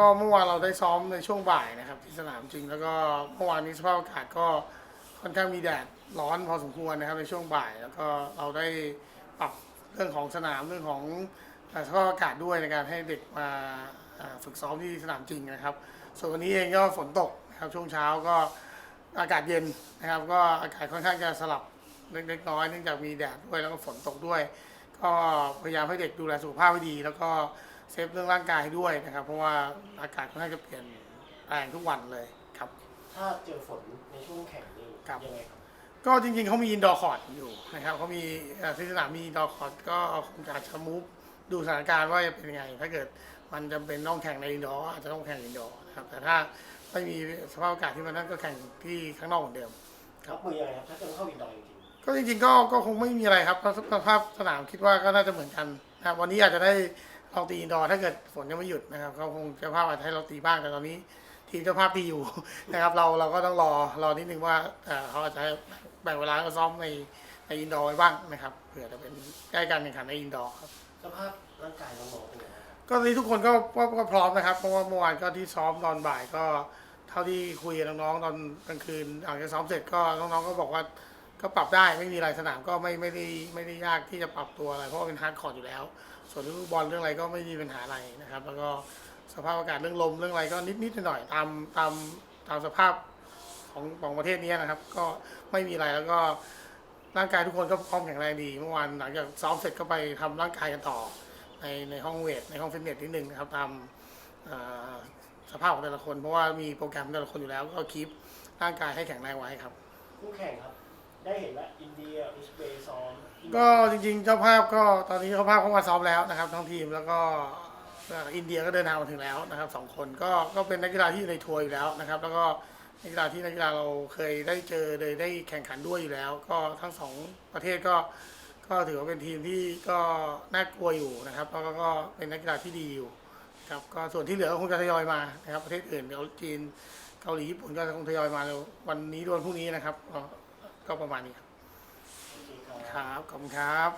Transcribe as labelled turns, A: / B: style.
A: ก็เมื่อวานเราได้ซ้อมในช่วงบ่ายนะครับ ที่สนามจริง แล้วก็เมื่อวานนี้สภาพอากาศก็ค่อนข้างมีแดดร้อนพอสมควรนะครับในช่วงบ่าย แล้วก็เราได้ปรับเรื่องของสนามเรื่องของสภาพอากาศด้วยในการให้เด็กมาฝึกซ้อมที่สนามจริงนะครับ ส่วนวันนี้เองก็ฝนตกนะครับช่วงเช้าก็อากาศเย็นนะครับ ก็อากาศค่อนข้างจะสลับเล็กๆน้อยเนื่องจากมีแดดด้วยแล้วก็ฝนตกด้วย ก็พยายามให้เด็กดูแลสุขภาพให้ดี แล้วก็ เซฟเรื่องร่างกายให้ด้วยนะครับ เพราะว่าอากาศค่อนข้างจะเปลี่ยนแปลงทุกวันเลยครับ
B: ถ้าเจอฝนในช่วงแข่งนี่
A: ครับ
B: ยังไงครับ
A: ก็จริงๆเขามีอินดอร์คอร์ดอยู่นะครับเขามีเอ่อที่สนามมีอินดอร์คอร์ดก็คงจะอาจจะมูฟดูสถานการณ์ว่าจะเป็นยังไง ถ้าเกิดมันจำเป็นต้องแข่งในอินดอร์อาจจะต้องแข่งอินดอร์นะครับแต่ถ้าไม่มีสภาพอากาศที่มันนั่นก็แข่งที่ข้างนอกเหมือนเดิม
B: รับมือยังไงครับ ถ้าจะเข้าอินดอร์จริง
A: ก็จริงๆก็ก็คงไม่มีอะไรครับเพราะสภาพสนามคิดว่าก็น่าจะเหมือนกันนะครับวันนี้อาจจะได้ ลองตีอินดอร์ถ้าเกิดฝนยังไม่หยุดนะครับเขาคงเจ้าภาพอาจจะให้เราตีบ้างแต่ตอนนี้ ทีมเจ้าภาพตีอยู่นะครับ เราเราก็ต้องรอรอนิดนึงว่าเอ่อเขาอาจจะให้แบ่งเวลาก็ซ้อมในในอินดอร์ไว้บ้างนะครับเผื่อจะเป็นใกล้การแข่งขันในอินดอร์ครับ
B: ๆสภาพร่างกายน้องๆเป็นยังไงครับ
A: ก็ตอนนี้ทุกคนก็ก็ก็พร้อมนะครับเพราะว่าเมื่อวานก็ที่ซ้อมตอนบ่ายก็ เท่าที่คุยกับน้องๆตอนกลางคืนหลังจากซ้อมเสร็จก็น้องๆก็บอกว่า ก็ปรับได้ไม่มีอะไรสนามก็ไม่ไม่ได้ไม่ได้ยากที่จะปรับตัวอะไร เพราะว่าเป็นฮาร์ดคอร์ดอยู่แล้ว ส่วนเรื่องลูกบอลเรื่องอะไรก็ไม่มีปัญหาอะไรนะครับ แล้วก็สภาพอากาศเรื่องลมเรื่องอะไรก็นิดนิดหน่อยๆตามตามตามสภาพของของประเทศนี้นะครับ ก็ไม่มีอะไรแล้วก็ร่างกายทุกคนก็พร้อมแข็งแรงดี เมื่อวานหลังจากซ้อมเสร็จก็ไปทำร่างกายกันต่อ ในในห้องเวทในห้องฟิตเนสนิดนึงนะครับตามอ่อสภาพของแต่ละคน เพราะว่ามีโปรแกรมแต่ละคนอยู่แล้วก็คีปร่างกายให้แข็งแรงไว้ครับ
B: คู่แข่งครับ ได้เห็นแล้วอินเดียอุซเบย์ซ้อม
A: ก็จริงๆ เจ้าภาพก็ตอนนี้เจ้าภาพเข้ามาซ้อมแล้วนะครับทั้งทีมแล้วก็อินเดียก็เดินทางมาถึงแล้วนะครับสองคนก็ก็เป็นนักกีฬาที่อยู่ในทัวร์อยู่แล้วนะครับ แล้วก็นักกีฬาที่นักกีฬาเราเคยได้เจอเลยได้แข่งขันด้วยอยู่แล้ว ก็ทั้งสองประเทศก็ก็ถือว่าเป็นทีมที่ก็น่ากลัวอยู่นะครับแล้วก็เป็นนักกีฬาที่ดีอยู่ครับก็ส่วนที่เหลือก็คงจะทยอยมานะครับประเทศอื่นเดี๋ยวจีนเกาหลีญี่ปุ่นก็คงทยอยมาเร็ววันนี้ด้วยพรุ่งนี้นะครับ ก็ประมาณนี้
B: ครับ
A: ครับ ขอบคุณครับ